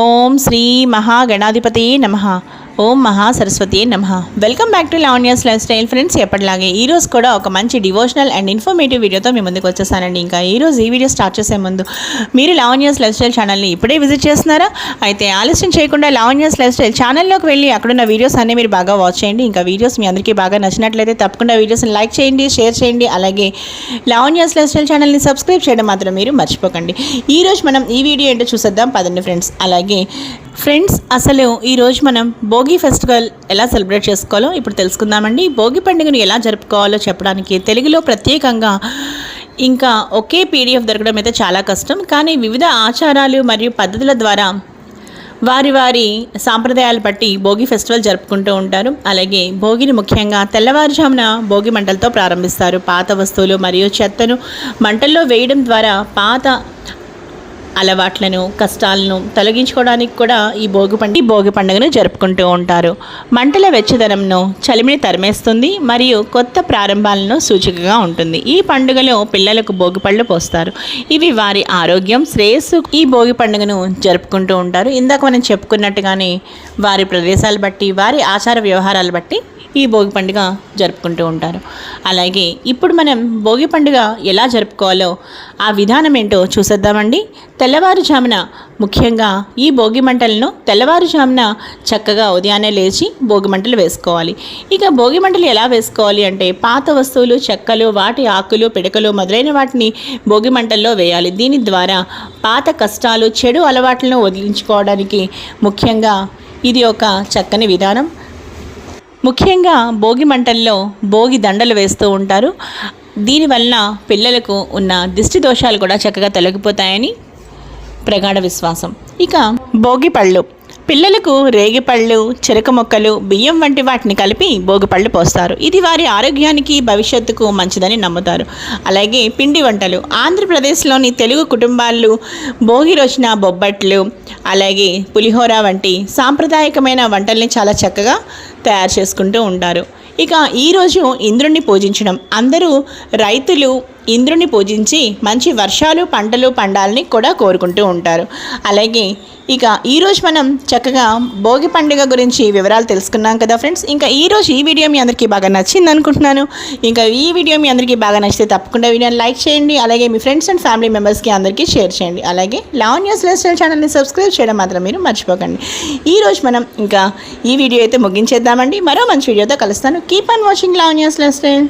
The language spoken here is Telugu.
ఓం శ్రీ మహాగణాధిపతి నమ. ఓం మహా సరస్వతి నమ. Welcome back to Lavanya's lifestyle friends ఎప్పటిలాగే ఈ రోజు కూడా ఒక మంచి డివోషనల్ అండ్ ఇన్ఫర్మేటివ్ వీడియోతో మీ ముందుకు వచ్చేసానండి. ఇంకా ఈ రోజు ఈ వీడియో స్టార్ట్ చేసే ముందు మీరు లావణ్యాస్ లైఫ్ స్టైల్ ఛానల్ని ఇప్పుడే విజిట్ చేస్తున్నారా? అయితే ఆలస్యం చేయకుండా లావణ్యాస్ లైఫ్ స్టైల్ ఛానల్లోకి వెళ్ళి అక్కడున్న వీడియోస్ అన్నీ మీరు బాగా వాచ్ చేయండి. ఇంకా వీడియోస్ మీ అందరికీ బాగా నచ్చినట్లయితే తప్పకుండా వీడియోస్ని లైక్ చేయండి షేర్ చేయండి. అలాగే లావణ్యాస్ లైఫ్ స్టైల్ ఛానల్ని సబ్స్క్రైబ్ చేయడం మాత్రం మీరు మర్చిపోకండి. ఈరోజు మనం ఈ వీడియో ఏంటో చూసేద్దాం. పదండి ఫ్రెండ్స్ అలాగే ఫ్రెండ్స్ అసలు ఈరోజు మనం భోగి ఫెస్టివల్ ఎలా సెలబ్రేట్ చేసుకోవాలో ఇప్పుడు తెలుసుకుందామండి. భోగి పండుగను ఎలా జరుపుకోవాలో చెప్పడానికి తెలుగులో ప్రత్యేకంగా ఇంకా ఒకే పీడిఎఫ్ దొరకడం అయితే చాలా కష్టం. కానీ వివిధ ఆచారాలు మరియు పద్ధతుల ద్వారా వారి వారి సాంప్రదాయాలు బట్టి భోగి ఫెస్టివల్ జరుపుకుంటూ ఉంటారు. అలాగే భోగిని ముఖ్యంగా తెల్లవారుజామున భోగి మంటలతో ప్రారంభిస్తారు. పాత వస్తువులు మరియు చెత్తను మంటల్లో వేయడం ద్వారా పాత అలవాట్లను కష్టాలను తొలగించుకోవడానికి కూడా ఈ భోగి పండుగ ఈ భోగి పండుగను జరుపుకుంటూ ఉంటారు. మంటల వెచ్చదనంను చలిమిని తరిమేస్తుంది మరియు కొత్త ప్రారంభాలను సూచికగా ఉంటుంది. ఈ పండుగలో పిల్లలకు భోగి పళ్ళు పోస్తారు. ఇవి వారి ఆరోగ్యం శ్రేయస్సు. ఈ భోగి పండుగను జరుపుకుంటూ ఉంటారు. ఇందాక మనం చెప్పుకున్నట్టుగానే వారి ప్రదేశాలు బట్టి వారి ఆచార వ్యవహారాలు బట్టి ఈ భోగి పండుగ జరుపుకుంటూ ఉంటారు. అలాగే ఇప్పుడు మనం భోగి పండుగ ఎలా జరుపుకోవాలో ఆ విధానం ఏంటో చూసేద్దామండి. తెల్లవారుజామున ముఖ్యంగా ఈ భోగి మంటలను తెల్లవారుజామున చక్కగా ఉదయాన్నే లేచి భోగి మంటలు వేసుకోవాలి. ఇక భోగి మంటలు ఎలా వేసుకోవాలి అంటే పాత వస్తువులు చెక్కలు వాటి ఆకులు పిడకలు మొదలైన వాటిని భోగి మంటల్లో వేయాలి. దీని ద్వారా పాత కష్టాలు చెడు అలవాట్లను వదిలించుకోవడానికి ముఖ్యంగా ఇది ఒక చక్కని విధానం. ముఖ్యంగా భోగి మంటల్లో భోగి దండలు వేస్తూ ఉంటారు. దీనివల్ల పిల్లలకు ఉన్న దిష్టి దోషాలు కూడా చక్కగా తొలగిపోతాయని ప్రగాఢ విశ్వాసం. ఇక భోగి పళ్ళు. పిల్లలకు రేగిపళ్ళు చెరుకు మొక్కలు బియ్యం వంటి వాటిని కలిపి భోగిపళ్ళు పోస్తారు. ఇది వారి ఆరోగ్యానికి భవిష్యత్తుకు మంచిదని నమ్ముతారు. అలాగే పిండి వంటలు. ఆంధ్రప్రదేశ్లోని తెలుగు కుటుంబాలు భోగి రోజున బొబ్బట్లు అలాగే పులిహోర వంటి సాంప్రదాయకమైన వంటల్ని చాలా చక్కగా తయారు చేసుకుంటూ ఉంటారు. ఇక ఈరోజు ఇంద్రుణ్ణి పూజించడం. అందరూ రైతులు ఇంద్రుని పూజించి మంచి వర్షాలు పంటలు పండాలని కూడా కోరుకుంటూ ఉంటారు. అలాగే ఇక ఈరోజు మనం చక్కగా భోగి పండుగ గురించి వివరాలు తెలుసుకున్నాం కదా ఫ్రెండ్స్. ఇంకా ఈరోజు ఈ వీడియో మీ అందరికీ బాగా నచ్చింది అనుకుంటున్నాను. ఇంకా ఈ వీడియో మీ అందరికీ బాగా నచ్చితే తప్పకుండా వీడియోని లైక్ చేయండి. అలాగే మీ ఫ్రెండ్స్ అండ్ ఫ్యామిలీ మెంబర్స్కి అందరికీ షేర్ చేయండి. అలాగే లావణ్యాస్ న్యూస్ స్టైల్ ఛానల్ని సబ్స్క్రైబ్ చేయడం మాత్రం మీరు మర్చిపోకండి. ఈరోజు మనం ఇంకా ఈ వీడియో అయితే ముగించేద్దామండి. మరో మంచి వీడియోతో కలుస్తాను. Keep on watching Lavanya's news style